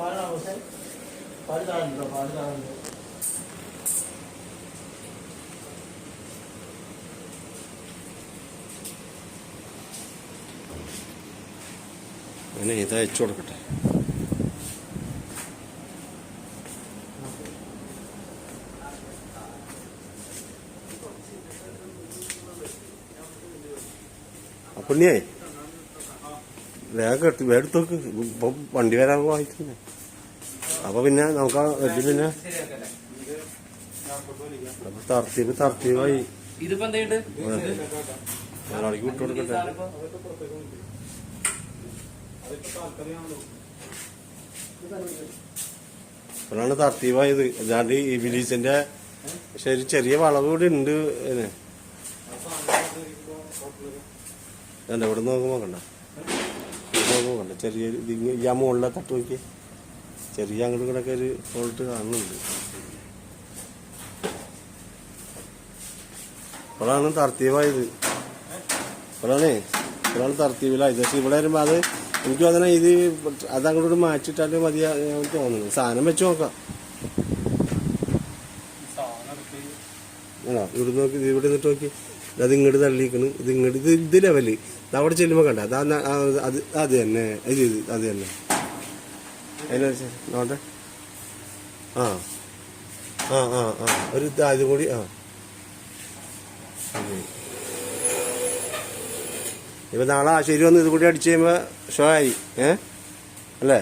പാട് താഴുന്നുണ്ടോ പാട് താഴുന്നുണ്ടോ അങ്ങനെ ഇത് അയച്ചു കൊടുക്കട്ടെ. അപ്പണ്ണിയേ വേഗം എടുത്ത് എടുത്ത് നോക്ക്. ഇപ്പൊ വണ്ടി വരാൻ വായിക്കുന്നേ അപ്പൊ പിന്നെ നമുക്ക് ആ ഇത് പിന്നെ അപ്പൊ തർത്തീവ് തർത്തീവായി ഒരാൾക്ക് വിട്ടു കൊടുക്കട്ടെ. അപ്പോഴാണ് തർത്തീവായത് അല്ലാണ്ട് ഈ ബിലീസിന്റെ ശരി ചെറിയ വളവ് കൂടി ഉണ്ട്. എന്നെ എവിടെ ഇവിടെ നോക്കുമ്പോ കണ്ട? നോക്കുമ്പോ കണ്ട ചെറിയ ഇത് ഇങ്ങ- ഈ ആ മുകളിലെ തട്ട് നോക്കി ചെറിയ അങ്ങോട്ട് ഇങ്ങോട്ടൊക്കെ ഒരു ഫോൾട്ട് കാണുന്നുണ്ട്. ഇപ്പോഴാണ് തർത്തീവായത്. ഇപ്പോഴാണേ ഇപ്പോഴാണ് തർത്തീവിലായത്. പക്ഷെ ഇവിടെ വരുമ്പോൾ അത് എനിക്ക് അതിനെ ഇത് അത് അങ്ങോട്ട് മാറ്റിയിട്ടാലും മതി തോന്നുന്നു. സാധനം വെച്ച് നോക്കാം. ആണോ? ഇവിടെ നോക്കി ഇവിടെ നിന്നിട്ട് നോക്കി. അത് ഇങ്ങോട്ട് തള്ളിക്കണ് ഇത് ഇങ്ങോട്ട് ഇത് ഇത് ലെവൽ. ഇത് അവിടെ ചെല്ലുമ്പോ കണ്ട? അത് അത് തന്നെ. ഇത് ഇത് അത് തന്നെ. അതിനെ നോട്ടെ ആ. ആ ആ ആ. ഒരു ഇത് ആദ്യം കൂടി ആ. ഇപ്പൊ നാളെ ആശേരി വന്ന് ഇത് കൂടി അടിച്ചു കഴിയുമ്പോ ഷോ ആയി. ഏ? അല്ലേ?